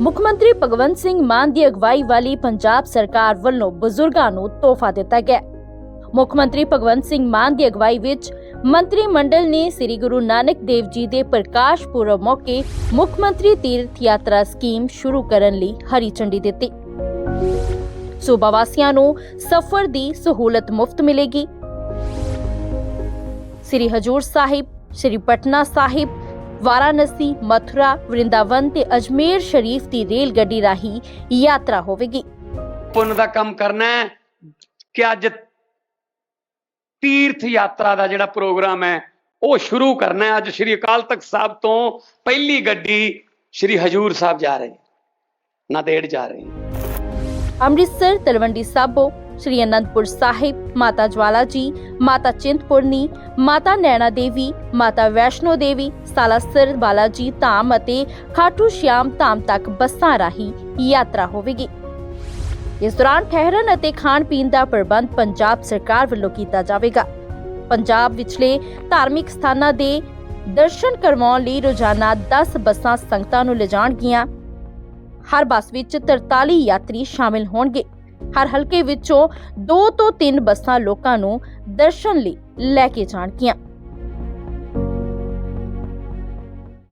ਮੁੱਖ ਮੰਤਰੀ ਭਗਵੰਤ ਸਿੰਘ ਮਾਨ ਦੀ ਅਗਵਾਈ ਵਾਲੀ ਪੰਜਾਬ ਸਰਕਾਰ ਵੱਲੋਂ ਬਜ਼ੁਰਗਾਂ ਨੂੰ ਤੋਹਫਾ ਦਿੱਤਾ ਗਿਆ। ਮੁੱਖ ਮੰਤਰੀ ਭਗਵੰਤ ਸਿੰਘ ਮਾਨ ਦੀ ਅਗਵਾਈ ਵਿੱਚ ਮੰਤਰੀ ਮੰਡਲ ਨੇ ਸ੍ਰੀ ਗੁਰੂ ਨਾਨਕ ਦੇਵ ਜੀ ਦੇ ਪ੍ਰਕਾਸ਼ ਪੁਰਬ ਮੌਕੇ ਮੁੱਖ ਮੰਤਰੀ ਤੀਰਥ ਯਾਤਰਾ ਸਕੀਮ ਸ਼ੁਰੂ ਕਰਨ ਲਈ ਹਰੀ ਝੰਡੀ ਦਿੱਤੀ। ਸੂਬਾ ਵਾਸੀਆਂ ਨੂੰ ਸਫ਼ਰ ਦੀ ਸਹੂਲਤ ਮੁਫਤ ਮਿਲੇਗੀ। ਸ੍ਰੀ ਹਜੂਰ ਸਾਹਿਬ, ਸ੍ਰੀ ਪਟਨਾ ਸਾਹਿਬ ਵਾਰਾਣਸੀ ਮਥੁਰਾ ਵਰਿੰਦਾਵਨ ਤੇ ਅਜਮੇਰ ਸ਼ਰੀਫ ਦੀ ਰੇਲ ਗੱਡੀ ਰਾਹੀਂ ਯਾਤਰਾ ਹੋਵੇਗੀ। ਪੁੰਨ ਦਾ ਕੰਮ ਕਰਨਾ ਹੈ ਕਿ ਅੱਜ ਤੀਰਥ ਯਾਤਰਾ ਦਾ ਜਿਹੜਾ ਪ੍ਰੋਗਰਾਮ ਹੈ ਉਹ ਸ਼ੁਰੂ ਕਰਨਾ ਹੈ। ਅੱਜ ਸ਼੍ਰੀ ਅਕਾਲ ਤਖਤ ਸਾਹਿਬ ਤੋਂ ਪਹਿਲੀ ਗੱਡੀ ਸ਼੍ਰੀ ਹਜੂਰ ਸਾਹਿਬ ਜਾ ਰਹੀ ਹੈ ਨਾਂਦੇੜ ਜਾ ਰਹੀ ਹੈ ਅੰਮ੍ਰਿਤਸਰ ਤਲਵੰਡੀ ਸਾਬੋ ਸ੍ਰੀ ਅਨੰਦਪੁਰ ਸਾਹਿਬ, ਮਾਤਾ ਜਵਾਲਾ ਜੀ, ਮਾਤਾ ਚਿੰਤਪੁਰਨੀ ਮਾਤਾ ਨੈਣਾ ਦੇਵੀ, ਮਾਤਾ ਵੈਸ਼ਨੋ ਦੇਵੀ ਸਾਲਾਸਰ ਬਾਲਾਜੀ ਧਾਮ ਅਤੇ ਖਾਟੂ ਸ਼ਿਆਮ ਧਾਮ ਤੱਕ ਬੱਸਾਂ ਰਾਹੀਂ ਯਾਤਰਾ ਹੋਵੇਗੀ। ਇਸ ਦੌਰਾਨ ਠਹਿਰਨ ਅਤੇ ਖਾਣ ਪੀਣ ਦਾ ਪ੍ਰਬੰਧ ਪੰਜਾਬ ਸਰਕਾਰ ਵੱਲੋਂ ਕੀਤਾ ਜਾਵੇਗਾ। ਪੰਜਾਬ ਵਿਚਲੇ ਧਾਰਮਿਕ ਸਥਾਨਾਂ ਦੇ ਦਰਸ਼ਨ ਕਰਵਾਉਣ ਲਈ ਰੋਜ਼ਾਨਾ 10 ਬੱਸਾਂ ਸੰਗਤਾਂ ਨੂੰ ਲਿਜਾਣਗੀਆਂ। ਹਰ ਬੱਸ ਵਿੱਚ 43 ਯਾਤਰੀ ਸ਼ਾਮਿਲ ਹੋਣਗੇ। ਹਰ ਹਲਕੇ ਵਿੱਚੋਂ 2 ਤੋਂ 3 ਬੱਸਾਂ ਲੋਕਾਂ ਨੂੰ ਦਰਸ਼ਨ ਲਈ ਲੈ ਕੇ ਜਾਣਗੀਆਂ।